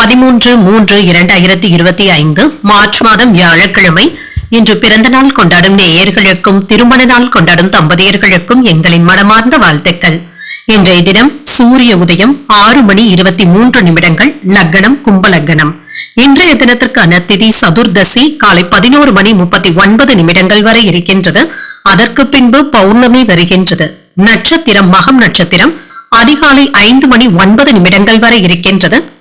பதிமூன்று மூன்று இரண்டாயிரத்தி இருபத்தி ஐந்து மார்ச் மாதம் வியாழக்கிழமை. இன்று பிறந்த நாள் கொண்டாடும் நேயர்களுக்கும் திருமண நாள் கொண்டாடும் தம்பதியர்களுக்கும் எங்களின் மனமார்ந்த வாழ்த்துக்கள். இன்றைய தினம் சூரிய உதயம் ஆறு மணி இருபத்தி மூன்று நிமிடங்கள் லக்னம் கும்பலக்னம் இன்றைய தினத்திற்கான திதி சதுர்தசி காலை பதினோரு மணி முப்பத்தி ஒன்பது நிமிடங்கள் வரை இருக்கின்றது. அதற்கு பின்பு பௌர்ணமி வருகின்றது. நட்சத்திரம் மகம் நட்சத்திரம் அதிகாலை ஐந்து மணி ஒன்பது நிமிடங்கள் வரை இருக்கின்றது.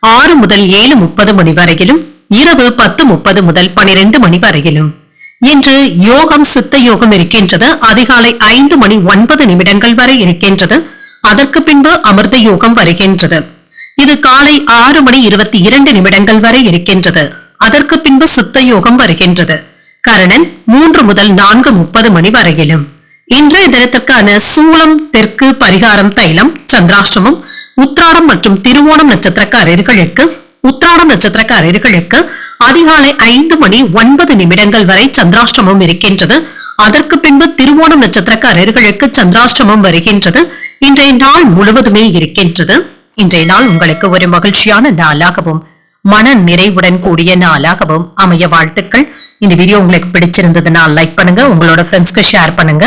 ஆறு முதல் ஏழு முப்பது மணி வரையிலும் இரவு பத்து முப்பது முதல் பனிரெண்டு மணி வரையிலும். இன்று யோகம் சித்த யோகம் இருக்கின்றது. அதிகாலை ஐந்து மணி ஒன்பது நிமிடங்கள் வரை இருக்கின்றது. அதற்கு பின்பு அமிர்த யோகம் வருகின்றது. இது காலை ஆறு மணி இருபத்தி இரண்டு நிமிடங்கள் வரை இருக்கின்றது. அதற்கு பின்பு சித்த யோகம் வருகின்றது. கரணன் மூன்று முதல் நான்கு முப்பது மணி வரையிலும். இன்றைய தினத்திற்கான சூளம் தெற்கு பரிகாரம் தைலம் சந்திராஷ்டமம் உத்ராடம் மற்றும் திருவோணம் நட்சத்திரக்காரர்களுக்கு உத்ராடம் நட்சத்திரக்காரர்களுக்கு அதிகாலை ஐந்து மணி ஒன்பது நிமிடங்கள் வரை சந்திராஷ்டமம் இருக்கின்றது. அதற்கு பின்பு திருவோணம் நட்சத்திரக்காரர்களுக்கு சந்திராஷ்டமம் வருகின்றது. இன்றைய நாள் முழுவதுமே இருக்கின்றது. இன்றைய நாள் உங்களுக்கு ஒரு மகிழ்ச்சியான நாளாகவும் மன நிறைவுடன் கூடிய நாளாகவும் அமைய வாழ்த்துக்கள். இந்த வீடியோ உங்களுக்கு பிடிச்சிருந்ததுன்னா லைக் பண்ணுங்க உங்களோட ஃப்ரெண்ட்ஸ்க்கு ஷேர் பண்ணுங்க.